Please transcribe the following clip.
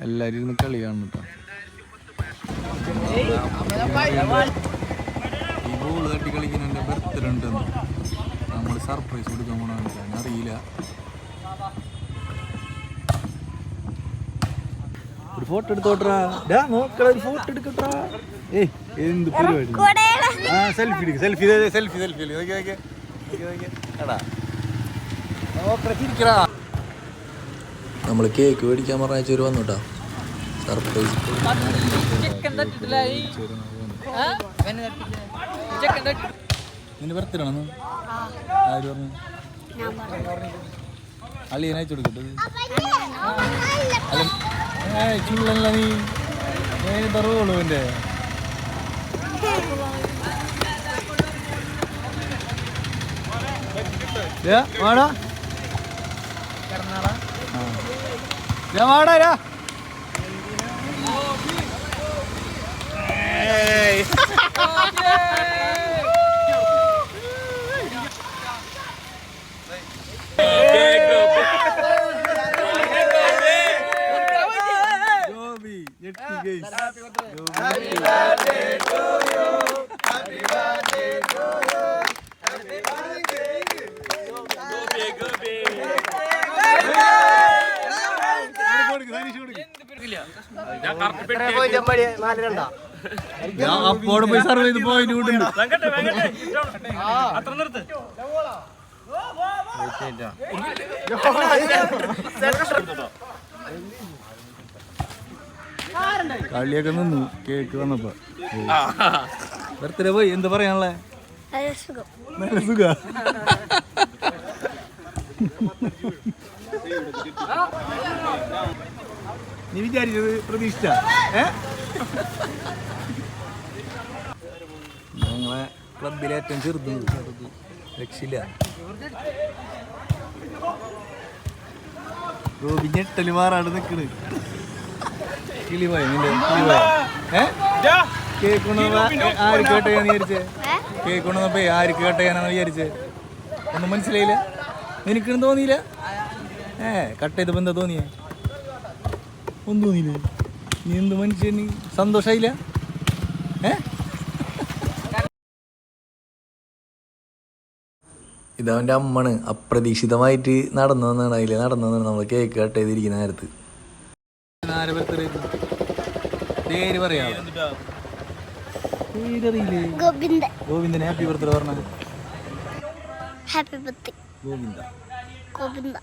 എല്ലാരും ഇരുന്ന് കളിയാണ് ഈ ബോൾ തട്ടി കളിക്കുന്നതിന്റെ ബർത്ത്ഡേ ഉണ്ടെന്ന് നമ്മൾ സർപ്രൈസ് കൊടുക്കാൻ പോണെന്ന് അറിയില്ല ഒരു ഫോട്ടോ എടുത്തോട്ടാ നോക്കടാ ഒരു ഫോട്ടോ എടുക്കട്ടാ ഏയ് എന്ത് പരിപാടി? ആ സെൽഫി എടുക്ക് സെൽഫി സെൽഫി സെൽഫി നോക്കി നോക്കി എടാ നോക്കടാ ചിരിക്കടാ. നമ്മൾ കേക്ക് മേടിക്കാൻ പറഞ്ഞ വന്നു കേട്ടോ സർപ്രൈസ് നിന്റെ ബർത്ത്ഡേ ആര് പറഞ്ഞു? അളിയനെ അയച്ചു കൊടുക്കട്ടെ നീ. തറുള്ളൂ എന്റെ വാടാ. ആ. വാടാ happy birthday to ഗൈസ് അപ്പോടെ പോയി സർവ് ചെയ്ത് പോയിന്റ് കൂട്ടുണ്ട് കളിയൊക്കെ നിന്നു കേക്ക് വന്നപ്പോ. ബർത്ത്ഡേ പോയി എന്ത് പറയാനുള്ളേ? നല്ല സുഖ. നീ വിചാരിച്ചത് പ്രതീക്ഷിച്ച ഞങ്ങളെ ക്ലബിലെ ഏറ്റവും ചെറുത് ചെറുത് രക്ഷില്ല ഗോപി ഞെട്ടലി മാറാണ്ട് നിക്കണ് കിളി പോയ നിന്റെ കിളി പോയ ഏ കേക്ക് കൊണ്ടുവന്നപ്പോ ആര് കേട്ടയാന്ന് വിചാരിച്ചേ? കേക്ക് കൊണ്ടുവന്നപ്പോ ആര് വിചാരിച്ചേ? ഒന്നും മനസ്സിലായില്ല? നിനക്കൊന്നും തോന്നിയില്ല? ഏ കട്ട് ചെയ്തപ്പോ എന്താ തോന്നിയേ? ഒന്നും തോന്നിയില്ലേ നീ എന്ത് മനുഷ്യന് സന്തോഷായില്ല? ഏ? ഇതവന്റെ അമ്മണ് അപ്രതീക്ഷിതമായിട്ട് നടന്നു വന്നാണ് അതിൽ നടന്നു വന്നാണ് നമ്മൾ കേക്ക് കട്ട് ചെയ്തിരിക്കുന്ന നേരത്ത് പേര് പറയാ ഗോവിന്ദൻ. ഹാപ്പി ബർത്ത്ഡേ പറഞ്ഞ. Happy birthday Govinda. ഗോവിന്ദ.